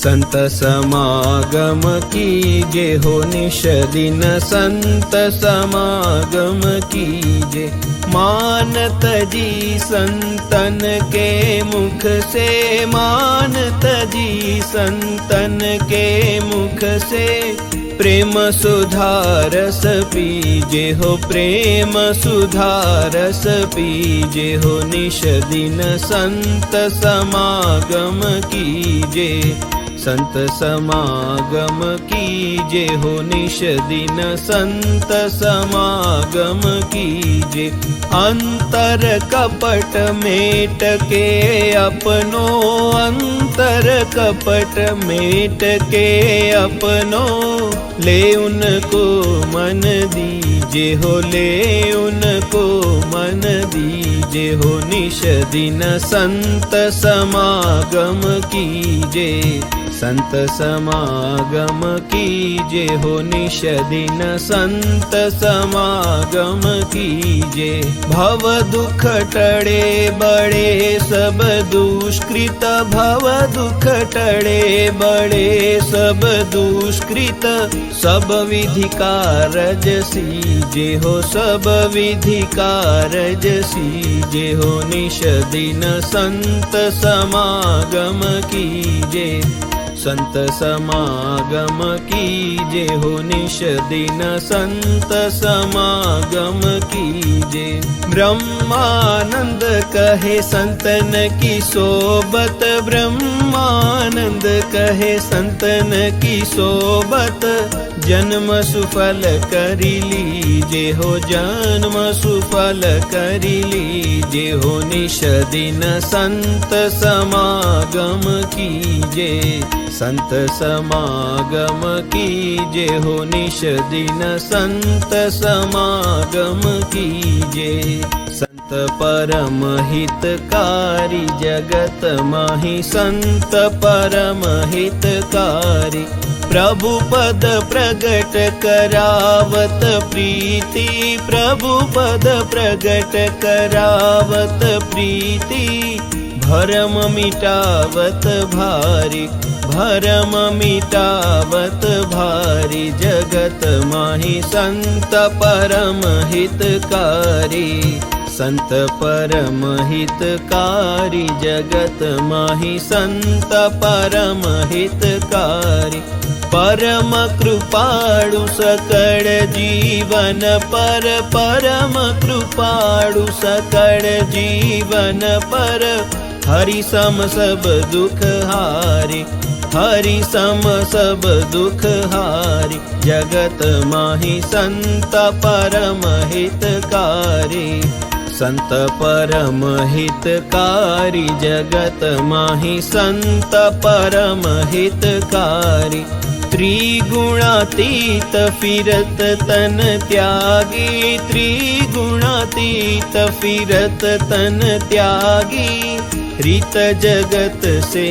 संत समागम कीजे, हो निश दिन संत समागम कीजे। मानत जी संतन के मुख से, मानत जी संतन के मुख से। प्रेम सुधारस पीजे, हो प्रेम सुधारस पीजे, हो निश दिन संत समागम कीजे। संत समागम कीजे हो निश दिन संत समागम कीजे। अंतर कपट मेट के अपनो, अंतर कपट मेट के अपनो। ले उनको मन दीजे हो ले उनको मन दीजे हो निश दिन संत समागम कीजे। संत समागम कीजे हो निश दिन संत समागम कीजे भव दुख टड़े बड़े सब दुष्कृत भव दुख टड़े बड़े सब दुष्कृत सब विधि कारज सीजे हो सब विधि कारज सीजे हो निश दिन संत समागम कीजे संत समागम कीजे हो निश दिन संत समागम कीजे। ब्रह्मानंद कहे संतन की सोबत, ब्रह्मानंद कहे संतन की सोबत। जन्म सुफल करी लीजे हो जन्म सुफल करी लीजे हो निश दिन संत समागम कीजे। संत समागम कीजे हो निश दिन संत समागम कीजे। जगत माही संत परम हितकारी प्रभु पद प्रगट करावत प्रीति प्रभु पद प्रगट करावत प्रीति। भरम मिटावत भारी भरम मिटावत भारी। जगत माही संत परम हितकारी संत परम हितकारी। जगत माही संत परम हितकारी परम कृपाळु सकळ जीवन पर परम कृपाळु सकळ जीवन पर। हरि सम सब दुख हारी हरि सम सब दुख हारी। जगत माही संत परम हितकारी संत परम हितकारी। जगत माही संत परम हितकारी त्रिगुणातीत फिरत तन त्यागी त्रिगुणातीत फिरत तन त्यागी। रीत जगत से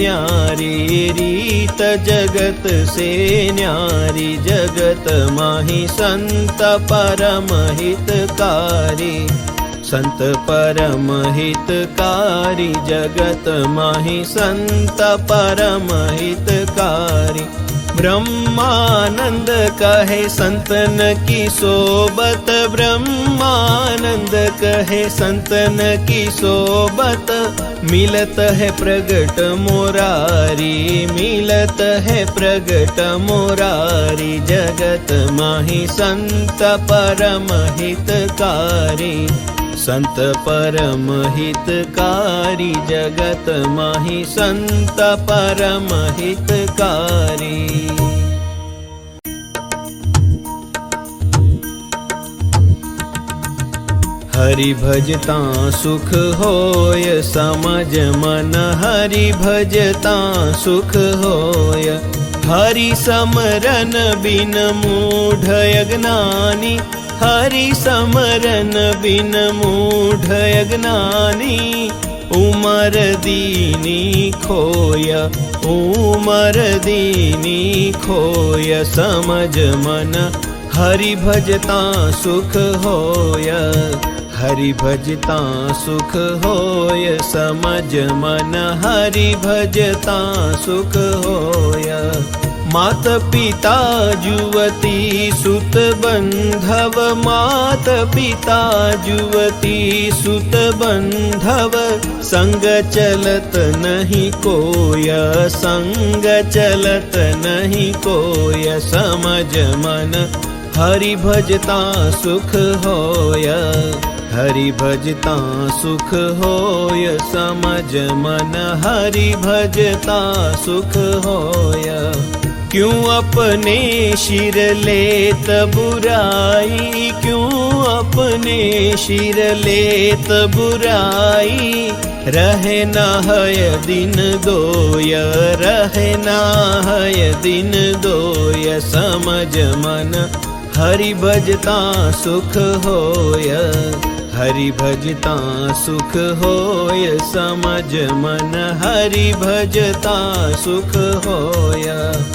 न्यारी रीत जगत से न्यारी जगत माही संत परम हितकारी संत परम हितकारी जगत माही संत परम ब्रह्मानंद कहे, संतन की सोबत ब्रह्मानंद कहे, संतन की सोबत मिलत है प्रगट मोरारी, मिलत है प्रगट मोरारी, जगत माही संत परम हितकारी संत परम हितकारी जगत माही संत परम हितकारी हरि भजता सुख होय समझ मन हरि भजता सुख होय। हरि समरन बिन मूढ़ अज्ञानी हरि समरन बिन मूढ़ अज्ञानी उमर दीनी खोय, उमर दीनी खोय, समझ मन, हरि भजता सुख होय। हरि भजता सुख होय, समझ मन, हरि भजता सुख होय। मात पिता जुवती सुत बंधव मात पिता जुवती सुत बंधव संग चलत नहीं कोय, संग चलत नहीं कोय, समझ मन, हरि भजता सुख होय। हरि भजता सुख होय, समझ मन, हरि भजता सुख होय। क्यों अपने शिर लेत बुराई क्यों अपने शिर लेत बुराई रहे न हय दिन दोय रहे न हय दिन दोय समझ मन, हरि भजता सुख होय। हरि भजता सुख होय समझ मन, हरि भजता सुख होय।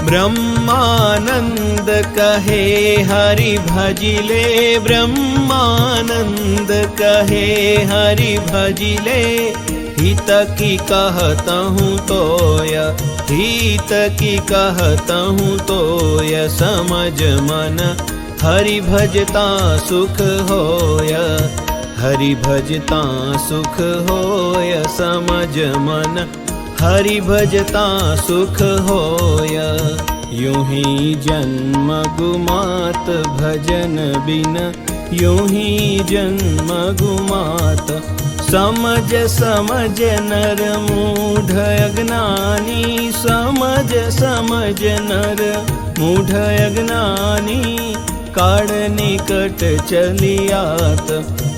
ब्रह्मानंद कहे हरि भजिले, ब्रह्मानंद कहे हरि भजिले। हित की कहता हूँ तोय, हित की कहता हूँ तोय, समझ मन, हरि भजता सुख होय। हरि भजता सुख होय समझ मन। हरि भजता सुख होय यूँ ही जन्म गुमात भजन बिन। यूँ ही जन्म गुमात समझ समझ नर मूढ़ अज्ञानी। समझ समझ नर मूढ़ अज्ञानी। काळ निकट चलियात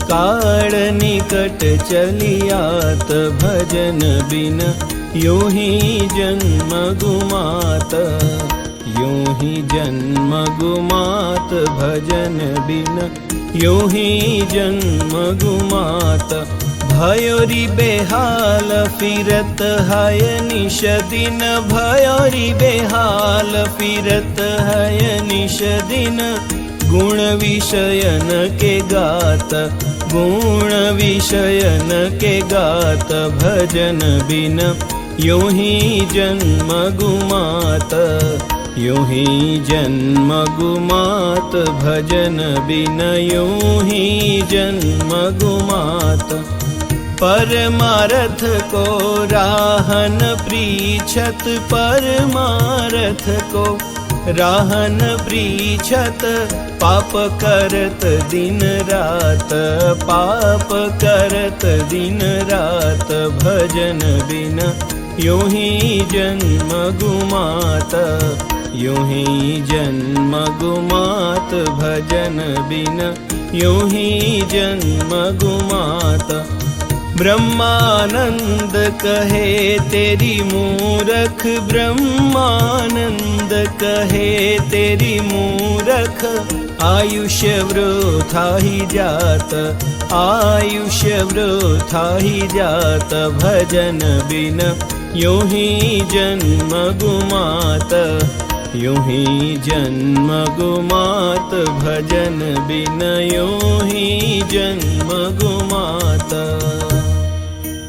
काळ निकट चलियात भजन बिन यूं ही जन्म गुमात यूं ही जन्म गुमात भजन बिन यूं ही जन्म गुमात भयोरी बेहाल फिरत हय निश दिन भयोरी बेहाल फिरत हय निश दिन गुण विषयन के गात, गुण विषयन के गात, भजन बिन यूँ ही जन्म गुमात यूँ ही जन्म गुमात, भजन बिन यूँ ही जन्म गुमात। परमारथ को राहन प्रीछत परमारथ को राहन प्रीछत पाप करत दिन रात पाप करत दिन रात भजन बिन यूं ही जन्म गुमात यूं ही जन्म गुमात भजन बिन यूं ही जन्म गुमात ब्रह्मानंद कहे, तेरी मूरख ब्रह्मानंद कहे, तेरी मूरख आयुष्य वृथा ही जात, आयुष्य वृथा ही जात, भजन बिन यूँ ही जन्म गुमात, यूँ ही जन्म गुमात, भजन बिन यूँ ही जन्म गुमात।